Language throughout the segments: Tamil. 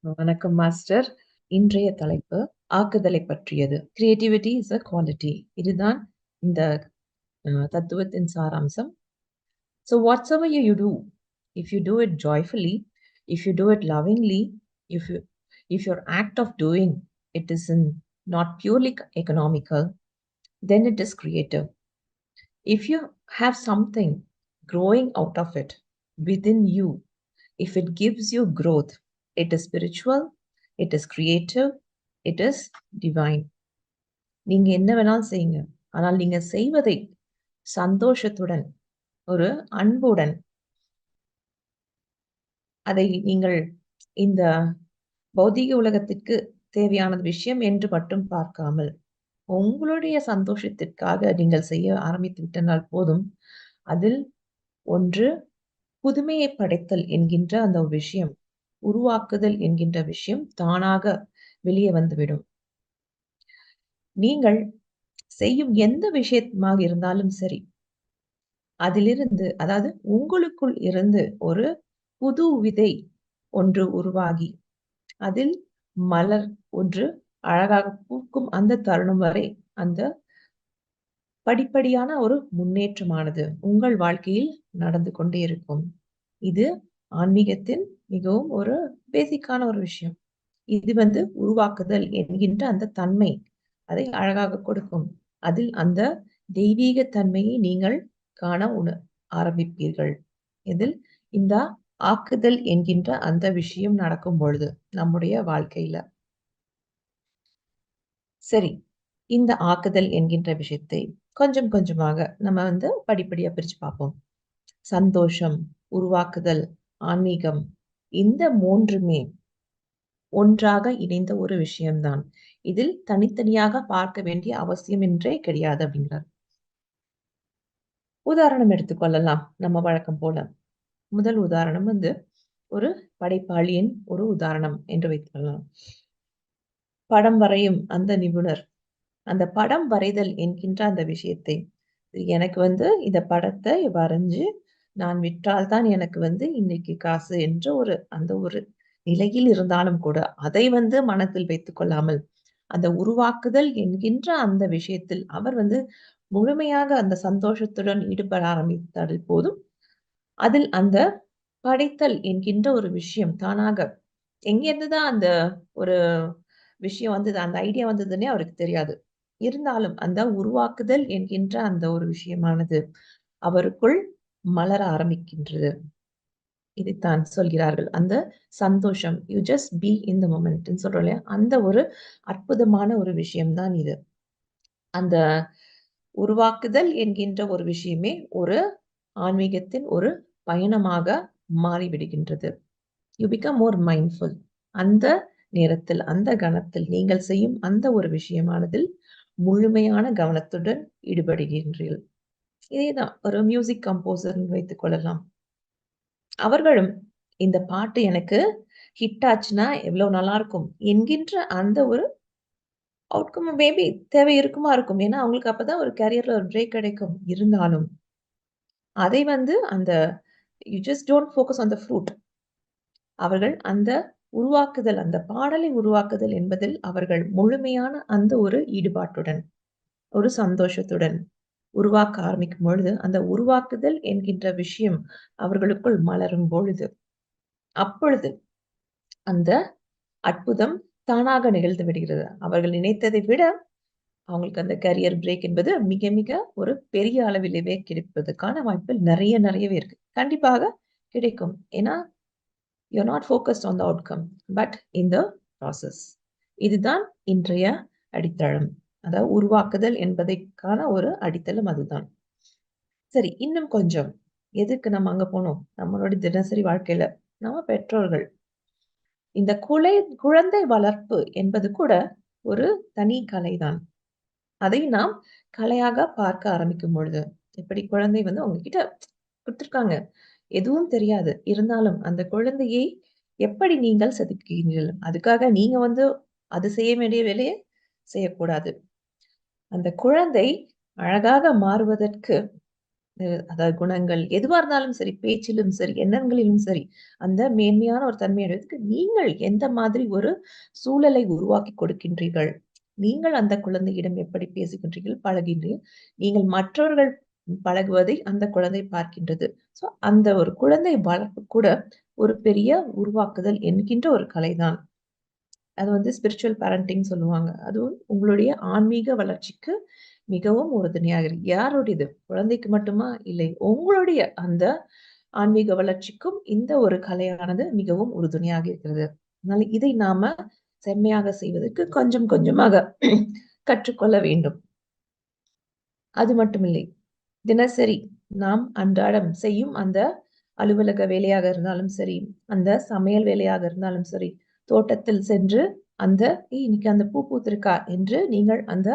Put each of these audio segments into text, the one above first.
வணக்கம் மாஸ்டர். இன்றைய தலைப்பு ஆக்குதலை பற்றியது. Creativity is a quality. இதுதான் இந்த அ தத்துவத்தின் சாராம்சம். So whatsoever you you do, if you do it joyfully, if you do it lovingly, if you if your act of doing it is in not purely economical, then it is creative. If you have something growing out of it within you, if it gives you growth, it is spiritual, it is creative, it is divine. நீங்க என்ன வேணாலும் செய்யுங்க. ஆனால் நீங்க செய்வதை சந்தோஷத்துடன், ஒரு அன்புடன் அதை நீங்கள் இந்த பௌதீக உலகத்திற்கு தேவையான விஷயம் என்று மட்டும் பார்க்காமல், உங்களுடைய சந்தோஷத்திற்காக நீங்கள் செய்ய ஆரம்பித்து விட்டனால் போதும். அதில் ஒன்று புதுமையை படைத்தல் என்கின்ற அந்த விஷயம், உருவாக்குதல் என்கின்ற விஷயம் தானாக வெளியே வந்துவிடும். நீங்கள் செய்யும் எந்த விஷயமாக இருந்தாலும் சரி. அதிலிருந்து அதாவது உங்களுக்குள் இருந்து ஒரு புது விதை ஒன்று உருவாகி, அதில் மலர் ஒன்று அழகாக பூக்கும் அந்த தருணம் வரை அந்த படிப்படியான ஒரு முன்னேற்றமானது உங்கள் வாழ்க்கையில் நடந்து கொண்டே இருக்கும். இது ஆன்மீகத்தின் மிகவும் ஒரு பேசிக்கான ஒரு விஷயம். இது வந்து உருவாக்குதல் என்கின்ற அந்த தன்மை. அதை அழகாக கொடுக்கும். அதில் அந்த தெய்வீக தன்மையை நீங்கள் காண உண ஆரம்பிப்பீர்கள். இதில் இந்த ஆக்குதல் என்கின்ற அந்த விஷயம் நடக்கும் பொழுது, நம்முடைய வாழ்க்கையில. சரி. இந்த ஆக்குதல் என்கின்ற விஷயத்தை கொஞ்சம் கொஞ்சமாக நம்ம வந்து படிப்படியா பிரிச்சு பார்ப்போம். சந்தோஷம், உருவாக்குதல், ஆன்மீகம் இந்த மூன்றுமே ஒன்றாக இணைந்த ஒரு விஷயம் தான். இதில் தனித்தனியாக பார்க்க வேண்டிய அவசியம் என்றே கிடையாது அப்படிங்கிறார். உதாரணம் எடுத்துக்கொள்ளலாம். நம்ம வழக்கம் போல. முதல் உதாரணம் வந்து ஒரு படைப்பாளியின் ஒரு உதாரணம் என்று வைத்துக்கொள்ளலாம். படம் வரையும் அந்த நிபுணர். அந்த படம் வரைதல் என்கின்ற அந்த விஷயத்தை, எனக்கு வந்து இந்த படத்தை வரைஞ்சு நான் விற்றால் தான் எனக்கு வந்து இன்னைக்கு காசு என்ற ஒரு அந்த ஒரு நிலையில் இருந்தாலும் கூட, அதை வந்து மனத்தில் வைத்துக் கொள்ளாமல், அந்த உருவாக்குதல் என்கின்ற அந்த விஷயத்தில் அவர் வந்து முழுமையாக அந்த சந்தோஷத்துடன் ஈடுபட ஆரம்பித்தால் போதும். அதில் அந்த படைத்தல் என்கின்ற ஒரு விஷயம் தானாக எங்கேருந்து தான் அந்த ஒரு விஷயம் வந்தது, அந்த ஐடியா வந்ததுன்னே அவருக்கு தெரியாது. இருந்தாலும் அந்த உருவாக்குதல் என்கின்ற அந்த ஒரு விஷயமானது அவருக்குள் மலர ஆரம்பிக்கின்றது. இதைத்தான் சொல்கிறார்கள். அந்த சந்தோஷம். You just be in the மொமெண்ட்ன்னு சொல்றோம் இல்லையா? அந்த ஒரு அற்புதமான ஒரு விஷயம்தான் இது. அந்த உருவாக்குதல் என்கின்ற ஒரு விஷயமே ஒரு ஆன்மீகத்தின் ஒரு பயணமாக மாறிவிடுகின்றது. You become more mindful. அந்த நேரத்தில், அந்த கணத்தில் நீங்கள் செய்யும் அந்த ஒரு விஷயமானதில் முழுமையான கவனத்துடன் ஈடுபடுகின்றீர்கள். இதேதான் ஒரு மியூசிக் கம்போசர் வைத்துக் கொள்ளலாம். அவர்களும் இந்த பாட்டு எனக்கு ஹிட் ஆச்சுன்னா எவ்வளோ நல்லாருக்கும் என்கின்ற அந்த ஒரு அவுட்கம் மேபி தேவை இருக்குமா இருக்கும். ஏன்னா, அவங்களுக்கு அப்பதான் ஒரு கேரியர்ல ஒரு பிரேக் கிடைக்கும். இருந்தாலும், அதை வந்து அந்த you just don't focus on the fruit. அவர்கள் அந்த உருவாக்குதல், அந்த பாடலை உருவாக்குதல் என்பதில் அவர்கள் முழுமையான அந்த ஒரு ஈடுபாட்டுடன், ஒரு சந்தோஷத்துடன் உருவாக்க ஆரம்பிக்கும் பொழுது, அந்த உருவாக்குதல் என்கின்ற விஷயம் அவர்களுக்குள் மலரும் பொழுது, அப்பொழுது அந்த அற்புதம் தானாக நிகழ்ந்து விடுகிறது. அவர்கள் நினைத்ததை விட, அவங்களுக்கு அந்த கரியர் பிரேக் என்பது மிக மிக ஒரு பெரிய அளவிலேயே கிடைப்பதற்கான வாய்ப்புகள் நிறைய நிறையவே இருக்கு. கண்டிப்பாக கிடைக்கும். ஏன்னா, you not focused on the outcome. But in the process. இதுதான் இன்றைய அடித்தளம். அதாவது உருவாக்குதல் என்பதைக்கான ஒரு அடித்தளம் அதுதான். சரி, இன்னும் கொஞ்சம். எதுக்கு நம்ம அங்க போனோம்? நம்மளுடைய தினசரி வாழ்க்கையில, நம்ம பெற்றோர்கள். இந்த குலை குழந்தை வளர்ப்பு என்பது கூட ஒரு தனி கலைதான். அதை நாம் கலையாக பார்க்க ஆரம்பிக்கும் பொழுது, இப்படி குழந்தை வந்து உங்ககிட்ட கொடுத்துருக்காங்க எதுவும் தெரியாது. இருந்தாலும் அந்த குழந்தையை எப்படி நீங்கள் சதிக்கிறீர்கள் அதுக்காக நீங்க வந்து அது செய்ய வேண்டிய வேலையை செய்யக்கூடாது. அந்த குழந்தை அழகாக மாறுவதற்கு அதாவது குணங்கள் எதுவா இருந்தாலும் சரி பேச்சிலும் சரி எண்ணங்களிலும் சரி அந்த மேன்மையான ஒரு தன்மையடைவதற்கு நீங்கள் எந்த மாதிரி ஒரு சூழலை உருவாக்கி கொடுக்கின்றீர்கள் நீங்கள் அந்த குழந்தையிடம் எப்படி பேசுகின்றீர்கள் பழகின்றீர்கள் நீங்கள் மற்றவர்கள் பழகுவதை அந்த குழந்தை பார்க்கின்றது. சோ அந்த ஒரு குழந்தை வளர்ப்பு கூட ஒரு பெரிய உருவாக்குதல் என்கின்ற ஒரு கலைதான். அது வந்து ஸ்பிரிச்சுவல் பேரண்டிங் சொல்லுவாங்க. அதுவும் உங்களுடைய ஆன்மீக வளர்ச்சிக்கு மிகவும் உறுதுணையாக இருக்கு. யாருடையது? குழந்தைக்கு மட்டுமா? இல்லை. உங்களுடைய அந்த ஆன்மீக வளர்ச்சிக்கும் இந்த ஒரு கலையானது மிகவும் உறுதுணையாக இருக்கிறது. அதனால இதை நாம செம்மையாக செய்வதற்கு கொஞ்சம் கொஞ்சமாக கற்றுக்கொள்ள வேண்டும். அது மட்டுமில்லை. தினசரி நாம் அன்றாடம் செய்யும் அந்த அலுவலக வேலையாக இருந்தாலும் சரி அந்த சமையல் வேலையாக இருந்தாலும் சரி தோட்டத்தில் சென்று அந்த இன்னைக்கு அந்த பூ பூத்திருக்கா? என்று நீங்கள் அந்த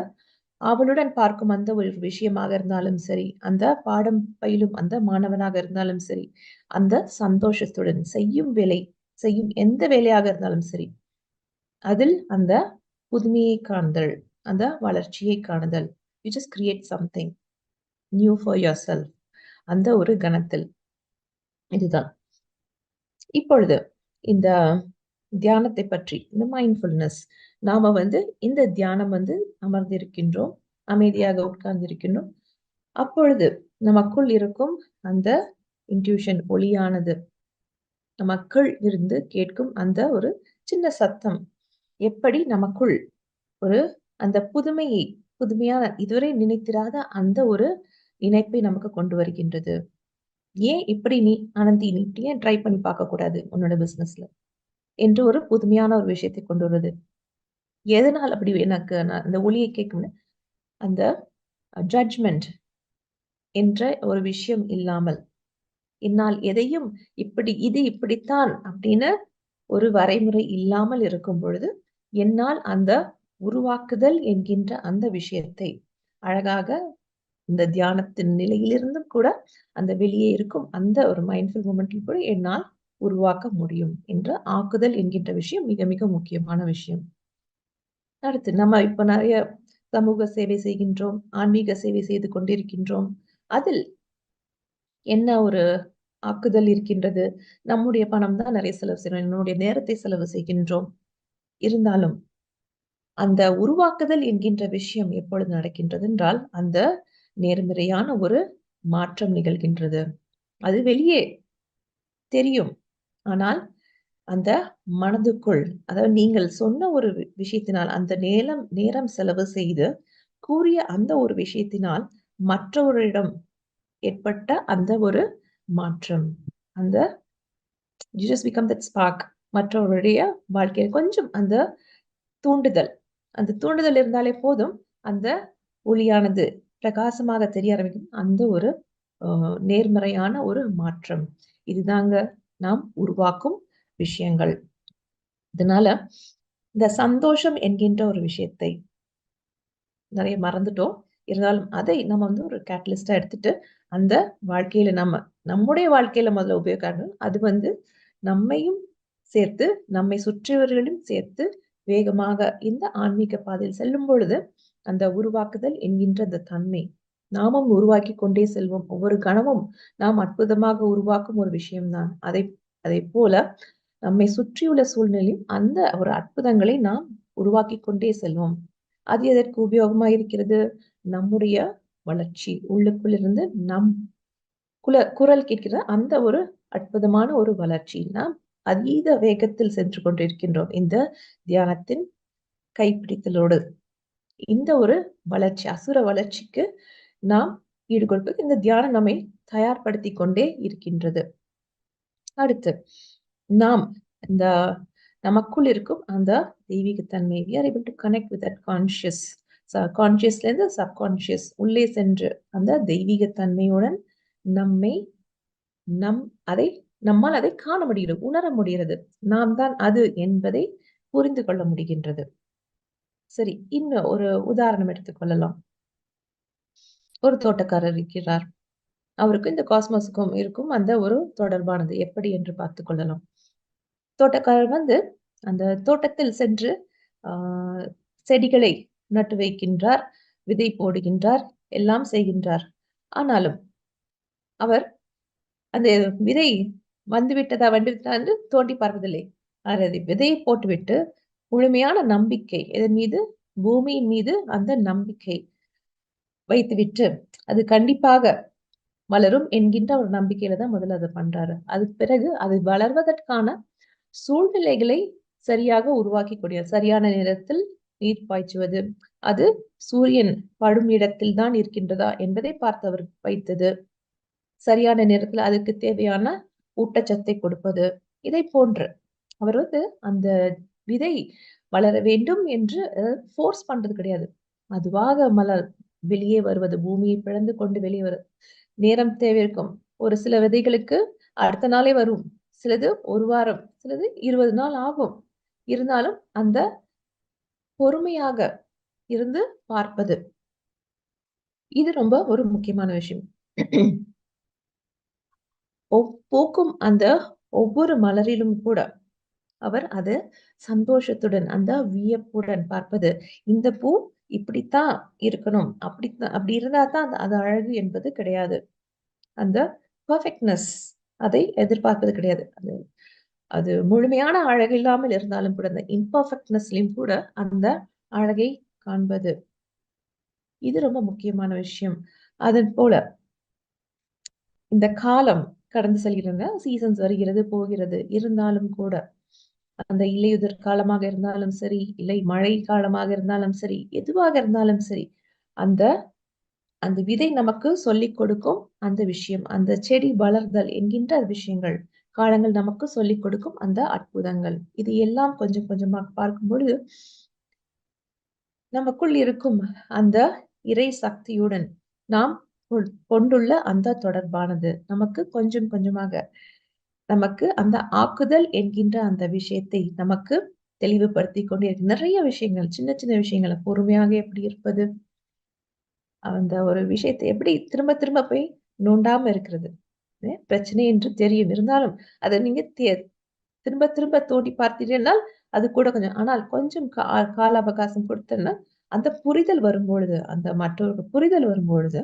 ஆவலுடன் பார்க்கும் அந்த ஒரு விஷயமாக இருந்தாலும் சரி அந்த பாடம் பயிலும் அந்த மாணவனாக இருந்தாலும் சரி அந்த சந்தோஷத்துடன் செய்யும் வேலை செய்யும் எந்த வேலையாக இருந்தாலும் சரி அதில் அந்த புதுமையை காணுதல் அந்த வளர்ச்சியை காணுதல். You just create something new for yourself அந்த ஒரு கணத்தில். இதுதான். இப்பொழுது இந்த தியானத்தை பற்றி இந்த மைண்ட்ஃபுல்னஸ் நாம வந்து இந்த தியானம் வந்து அமர்ந்திருக்கின்றோம் அமைதியாக உட்கார்ந்திருக்கின்றோம். அப்பொழுது நமக்குள் இருக்கும் அந்த இன்ட்யூஷன் ஒளியானது. நமக்குள் இருந்து கேட்கும் அந்த ஒரு சின்ன சத்தம். எப்படி நமக்குள் ஒரு அந்த புதுமையை புதுமையான இதுவரை நினைத்திராத அந்த ஒரு இணைப்பை நமக்கு கொண்டு வருகின்றது. ஏன் இப்படி நீ ஆனந்தி நீ ஏன் ட்ரை பண்ணி பார்க்க கூடாது உன்னோட பிசினஸ்ல என்று ஒரு புதுமையான ஒரு விஷயத்தை கொண்டு வருது. எதனால் அப்படி எனக்கு நான் அந்த ஒளியை கேட்கும் அந்த ஜட்ஜ்மெண்ட் என்ற ஒரு விஷயம் இல்லாமல் என்னால் எதையும் இப்படி இது இப்படித்தான் அப்படின்னு ஒரு வரைமுறை இல்லாமல் இருக்கும் பொழுது என்னால் அந்த உருவாக்குதல் என்கின்ற அந்த விஷயத்தை அழகாக இந்த தியானத்தின் நிலையிலிருந்தும் கூட அந்த வெளியே இருக்கும் அந்த ஒரு மைண்ட்ஃபுல் மூமெண்டில் கூட என்னால் உருவாக்க முடியும் என்ற ஆக்குதல் என்கின்ற விஷயம் மிக மிக முக்கியமான விஷயம். அடுத்து நம்ம இப்ப நிறைய சமூக சேவை செய்கின்றோம் ஆன்மீக சேவை செய்து கொண்டிருக்கின்றோம். அதில் என்ன ஒரு ஆக்குதல் இருக்கின்றது? நம்முடைய பணம் தான் நிறைய செலவு செய்யணும் நம்முடைய நேரத்தை செலவு செய்கின்றோம். இருந்தாலும் அந்த உருவாக்குதல் என்கின்ற விஷயம் எப்பொழுது நடக்கின்றது என்றால் அந்த நேர்மறையான ஒரு மாற்றம் நிகழ்கின்றது. அது வெளியே தெரியும். ஆனால் அந்த மனதுக்குள் அதாவது நீங்கள் சொன்ன ஒரு வி- விஷயத்தினால் அந்த நேரம் நேரம் செலவு செய்து கூறிய அந்த ஒரு விஷயத்தினால் மற்றவரிடம் ஏற்பட்ட அந்த ஒரு மாற்றம். அந்த you பிகம் தட் ஸ்பார்க் மற்றவருடைய வாழ்க்கையில் கொஞ்சம் அந்த தூண்டுதல். அந்த தூண்டுதல் இருந்தாலே போதும் அந்த ஒளியானது பிரகாசமாக தெரிய ஆரம்பிக்கும். அந்த ஒரு நேர்மறையான ஒரு மாற்றம். இதுதாங்க நாம் உருவாக்கும் விஷயங்கள். இதனால இந்த சந்தோஷம் என்கின்ற ஒரு விஷயத்தை நிறைய மறந்துட்டோம். இருந்தாலும் அதை நம்ம வந்து ஒரு கேட்டலிஸ்டா எடுத்துட்டு அந்த வாழ்க்கையில நம்ம நம்முடைய வாழ்க்கையில முதல்ல உபயோகிக்கணும் அது வந்து நம்மையும் சேர்த்து நம்மை சுற்றியவர்களையும் சேர்த்து வேகமாக இந்த ஆன்மீக பாதையில் செல்லும் பொழுது அந்த உருவாக்குதல் என்கின்ற அந்த தன்மை. நாமும் உருவாக்கி கொண்டே செல்வோம். ஒவ்வொரு கணமும் நாம் அற்புதமாக உருவாக்கும் ஒரு விஷயம்தான். அதை அதை போல நம்மை சுற்றியுள்ள சூழ்நிலையும் அந்த ஒரு அற்புதங்களை நாம் உருவாக்கி கொண்டே செல்வோம். அது எதற்கு உபயோகமா இருக்கிறது? நம்முடைய வளர்ச்சி. உள்ளுக்குள்ளிருந்து நம் குல குரல் கேட்கிற அந்த ஒரு அற்புதமான ஒரு வளர்ச்சி நாம் அதீத வேகத்தில் சென்று கொண்டிருக்கின்றோம். இந்த தியானத்தின் கைப்பிடித்தலோடு. இந்த ஒரு வளர்ச்சி அசுர வளர்ச்சிக்கு நாம் ஈடுகொடுப்பது இந்த தியானம் நம்மை தயார்படுத்தி கொண்டே இருக்கின்றது. அடுத்து நாம் இந்த நமக்குள் இருக்கும் அந்த தெய்வீக தன்மை we are to connect with that conscious கான்சியஸ்ல இருந்து சப்கான்சியஸ் உள்ளே சென்று அந்த தெய்வீகத்தன்மையுடன் நம்மை நம் அதை நம்மால் அதை காண முடிகிறது உணர முடிகிறது. நாம் தான் அது என்பதை புரிந்து கொள்ள முடிகின்றது. சரி இன்னும் ஒரு உதாரணம் எடுத்துக்கொள்ளலாம் ஒரு தோட்டக்காரர் இருக்கிறார். அவருக்கு இந்த காஸ்மோஸுக்கும் இருக்கும் அந்த ஒரு தொடர்பானது எப்படி என்று பார்த்து கொள்ளலாம். தோட்டக்காரர் வந்து அந்த தோட்டத்தில் சென்று ஆஹ் செடிகளை நட்டு வைக்கின்றார் விதை போடுகின்றார் எல்லாம் செய்கின்றார். ஆனாலும் அவர் அந்த விதை வந்துவிட்டதா வந்துவிட்டதா என்று தோண்டி பார்ப்பதில்லை. அதை விதையை போட்டுவிட்டு முழுமையான நம்பிக்கை. இதன் மீது? பூமியின் மீது அந்த நம்பிக்கை வைத்துவிட்டு அது கண்டிப்பாக வளரும் என்கின்ற ஒரு நம்பிக்கையில தான் முதல்ல அதை பண்றாரு. அதுக்கு பிறகு அது வளர்வதற்கான சூழ்நிலைகளை சரியாக உருவாக்கி கூடிய சரியான நேரத்தில் நீர் பாய்ச்சுவது அது சூரியன் படும் இடத்தில் தான் இருக்கின்றதா என்பதை பார்த்து அவர் வைத்தது. சரியான நேரத்தில் அதுக்கு தேவையான ஊட்டச்சத்தை கொடுப்பது. இதை போன்று அவர் வந்து அந்த விதை வளர வேண்டும் என்று ஃபோர்ஸ் பண்றது கிடையாது. அதுவாக மலர் வெளியே வருவது பூமியை பிளந்து கொண்டு வெளியே வருது நேரம் தேவையிருக்கும். ஒரு சில விதைகளுக்கு அடுத்த நாளே வரும். சிலது ஒரு வாரம் சிலது இருபது நாள் ஆகும். இருந்தாலும் அந்த பொறுமையாக இருந்து பார்ப்பது. இது ரொம்ப ஒரு முக்கியமான விஷயம். பூக்கும் அந்த ஒவ்வொரு மலரிலும் கூட அவர் அது சந்தோஷத்துடன் அந்த வியப்புடன் பார்ப்பது. இந்த பூ இப்படித்தான் இருக்கணும். அப்படித்தான் அப்படி இருந்தா தான் அது அழகு என்பது கிடையாது. அந்த பர்ஃபெக்ட்னஸ் அதை எதிர்பார்ப்பது கிடையாது. அது அது முழுமையான அழகு இல்லாமல் இருந்தாலும் கூட அந்த இம்பர்ஃபெக்ட்னஸ்லயும் கூட அந்த அழகை காண்பது. இது ரொம்ப முக்கியமான விஷயம். அதன் போல இந்த காலம் கடந்து செல்கிறது சீசன்ஸ் வருகிறது போகிறது இருந்தாலும் கூட. அந்த இலையுதிர் காலமாக இருந்தாலும் சரி இல்லை மழை காலமாக இருந்தாலும் சரி எதுவாக இருந்தாலும் சரி அந்த அந்த விதை நமக்கு சொல்லிக் கொடுக்கும் அந்த விஷயம் அந்த செடி வளர்தல் என்கின்ற விஷயங்கள் காலங்கள் நமக்கு சொல்லிக் கொடுக்கும் அந்த அற்புதங்கள். இது எல்லாம் கொஞ்சம் கொஞ்சமாக பார்க்கும் பொழுது நமக்குள் இருக்கும் அந்த இறை சக்தியுடன் நாம் கொண்டுள்ள அந்த தொடர்பானது. நமக்கு கொஞ்சம் கொஞ்சமாக நமக்கு அந்த ஆக்குதல் என்கின்ற அந்த விஷயத்தை நமக்கு தெளிவுபடுத்தி கொண்டே இருக்கு. நிறைய விஷயங்கள் சின்ன சின்ன விஷயங்களை பொறுமையாக எப்படி இருப்பது? அந்த ஒரு விஷயத்தை எப்படி திரும்ப திரும்ப போய் நோண்டாம இருக்கிறது? பிரச்சனை என்று தெரியும். இருந்தாலும் அதை நீங்க திரும்ப திரும்ப தோண்டி பார்த்தீர்கள் அது கூட கொஞ்சம் ஆனால் கொஞ்சம் கால அவகாசம் கொடுத்தோம்னா அந்த புரிதல் வரும்பொழுது அந்த மற்றவருக்கு புரிதல் வரும்பொழுது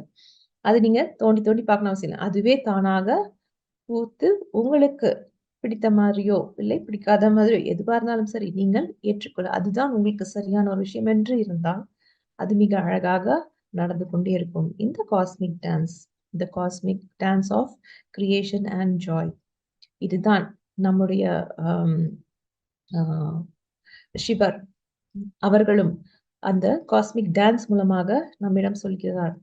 அது நீங்க தோண்டி தோண்டி பார்க்கணும் அவசியம் இல்லை. அதுவே தானாக பூத்து உங்களுக்கு பிடித்த மாதிரியோ இல்லை பிடிக்காத மாதிரியோ எதுவாக இருந்தாலும் சரி நீங்கள் ஏற்றுக்கொள்ள அதுதான் உங்களுக்கு சரியான ஒரு விஷயம் என்று இருந்தால் அது மிக அழகாக நடந்து கொண்டே இருக்கும். இந்த காஸ்மிக் டான்ஸ் இந்த cosmic dance of creation and joy இதுதான் நம்முடைய சிவர் அவர்களும் அந்த காஸ்மிக் டான்ஸ் மூலமாக நம்மிடம் சொல்கிறார்.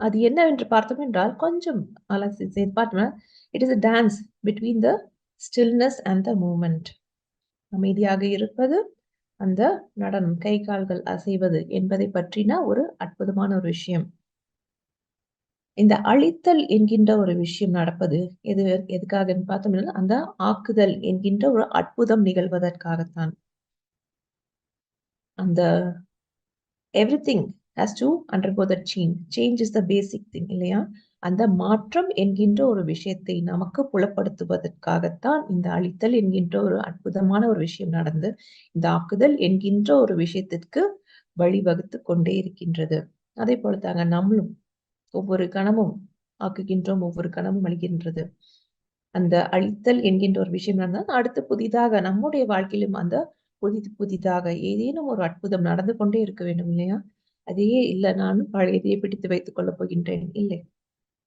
அது என்னவென்று பார்த்தோம் என்றால் கொஞ்சம் அலசி பார்த்தோம்னா it is a dance between the stillness and the moment அமைதியாக இருப்பது அந்த நடனம் கை கால்கள் அசைவது என்பதை பற்றின ஒரு அற்புதமான ஒரு விஷயம். இந்த அழித்தல் என்கின்ற ஒரு விஷயம் நடப்பது எது எதுக்காக பார்த்தோம்னா அந்த ஆக்குதல் என்கின்ற ஒரு அற்புதம் நிகழ்வதற்காகத்தான். அந்த everything has to undergo the change change is the basic thing இல்லையா? அந்த மாற்றம் என்கின்ற ஒரு விஷயத்தை நமக்கு புலப்படுத்துவதற்காகத்தான் இந்த அழித்தல் என்கின்ற ஒரு அற்புதமான ஒரு விஷயம் நடந்து இந்த ஆக்குதல் என்கின்ற ஒரு விஷயத்திற்கு வழிவகுத்து கொண்டே இருக்கின்றது. அதே போல தாங்க நம்மளும் ஒவ்வொரு கணமும் ஆக்குகின்றோம் ஒவ்வொரு கணமும் அழிகின்றது. அந்த அழித்தல் என்கின்ற ஒரு விஷயம் நடந்தால் அடுத்து புதிதாக நம்முடைய வாழ்க்கையிலும் அந்த புதி புதிதாக ஏதேனும் ஒரு அற்புதம் நடந்து கொண்டே இருக்க வேண்டும் இல்லையா? அதையே இல்லை நானும் பழையதையே பிடித்து வைத்துக் கொள்ளப் போகின்றேன். இல்லை.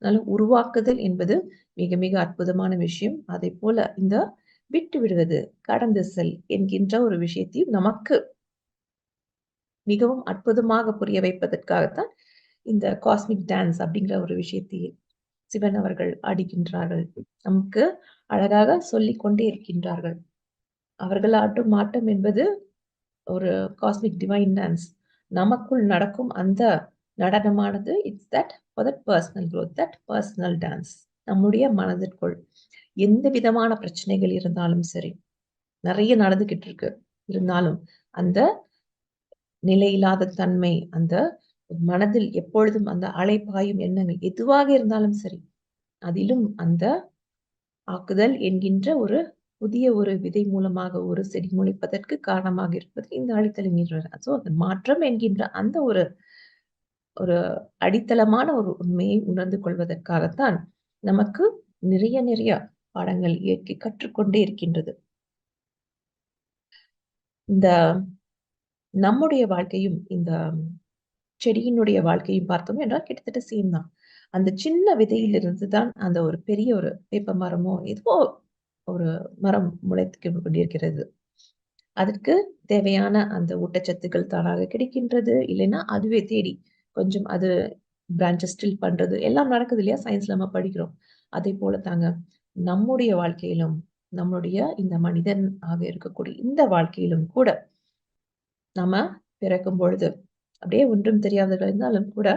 அதனால உருவாக்குதல் என்பது மிக மிக அற்புதமான விஷயம். அதை போல இந்த விட்டு விடுவது கடந்து செல் என்கின்ற ஒரு விஷயத்தையும் நமக்கு மிகவும் அற்புதமாக புரிய வைப்பதற்காகத்தான் இந்த காஸ்மிக் டான்ஸ் அப்படிங்கிற ஒரு விஷயத்தையே சிவன் அவர்கள் ஆடுகின்றார்கள். நமக்கு அழகாக சொல்லிக் கொண்டே இருக்கின்றார்கள். அவர்கள் ஆட்டும் மாட்டம் என்பது ஒரு காஸ்மிக் டிவைன் டான்ஸ் நமக்குள் நடக்கும் அந்த நடனமானது it's that for that personal growth that personal dance நம்முடைய மனதிற்குள் எந்த விதமான பிரச்சனைகள் இருந்தாலும் சரி நிறைய நடந்துகிட்டு இருக்கு. இருந்தாலும் அந்த நிலையில்லாத தன்மை அந்த மனதில் எப்பொழுதும் அந்த அலைப்பாயும் எண்ணங்கள் எதுவாக இருந்தாலும் சரி அதிலும் அந்த ஆக்குதல் என்கின்ற ஒரு புதிய ஒரு விதை மூலமாக ஒரு செடி முளைப்பதற்கு காரணமாக இருப்பது இந்த அடித்தளம் மீறுவர் ஸோ அந்த மாற்றம் என்கின்ற அந்த ஒரு ஒரு அடித்தளமான ஒரு உண்மையை உணர்ந்து கொள்வதற்காகத்தான் நமக்கு நிறைய நிறைய பாடங்கள் இயற்கை கற்றுக்கொண்டே இருக்கின்றது. இந்த நம்முடைய வாழ்க்கையும் இந்த செடியினுடைய வாழ்க்கையும் பார்த்தோம் என்றால் கிட்டத்தட்ட சேம் தான். அந்த சின்ன விதையிலிருந்து தான் அந்த ஒரு பெரிய ஒரு வேப்ப மரமோ எதுவோ ஒரு மரம் முளைத்து கொண்டிருக்கிறது அதற்கு தேவையான அந்த ஊட்டச்சத்துக்கள் தானாக கிடைக்கின்றது. இல்லைன்னா அதுவே தேடி கொஞ்சம் அது பிரான்ச்சஸ் ஸ்டில் பண்றது. எல்லாம் நடக்குது இல்லையா? சயின்ஸ்ல நம்ம படிக்கிறோம். அதே போல தாங்க நம்முடைய வாழ்க்கையிலும் நம்முடைய இந்த மனிதன் ஆக இருக்கக்கூடிய இந்த வாழ்க்கையிலும் கூட நம்ம பிறக்கும் பொழுது அப்படியே ஒன்றும் தெரியாதவர்கள் இருந்தாலும் கூட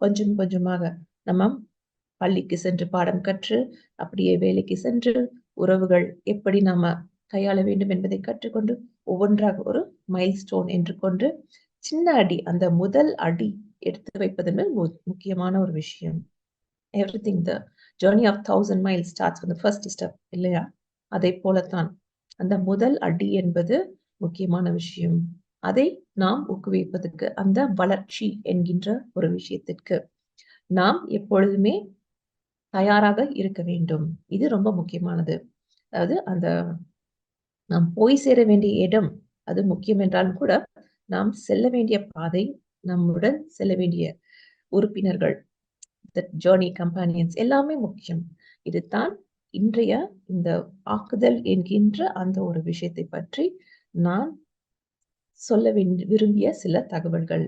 கொஞ்சம் கொஞ்சமாக நம்ம பள்ளிக்கு சென்று பாடம் கற்று அப்படியே வேலைக்கு சென்று உறவுகள் எப்படி நாம கையாள வேண்டும் என்பதை கற்றுக்கொண்டு ஒவ்வொன்றாக ஒரு மைல் ஸ்டோன் என்று கொண்டு சின்ன அடி அந்த முதல் அடி எடுத்து வைப்பதுமே முக்கியமான ஒரு விஷயம். Everything the journey of thousand mile starts the first step இல்லையா? அதை போலத்தான் அந்த முதல் அடி என்பது முக்கியமான விஷயம். அதை நாம் ஊக்குவிப்பதற்கு அந்த வளர்ச்சி என்கின்ற ஒரு விஷயத்திற்கு நாம் எப்பொழுதுமே தயாராக இருக்க வேண்டும். இது ரொம்ப முக்கியமானது. அதாவது அந்த நாம் போய் சேர வேண்டிய இடம் அது முக்கியம் என்றாலும் கூட நாம் செல்ல வேண்டிய பாதை நம்முடன் செல்ல வேண்டிய உறுப்பினர்கள் ஜேர்னி கம்பானியன்ஸ் எல்லாமே முக்கியம். இதுதான் இன்றைய இந்த ஆக்குதல் என்கின்ற அந்த ஒரு விஷயத்தை பற்றி நான் சொல்ல விரும்பிய சில தகவல்கள்.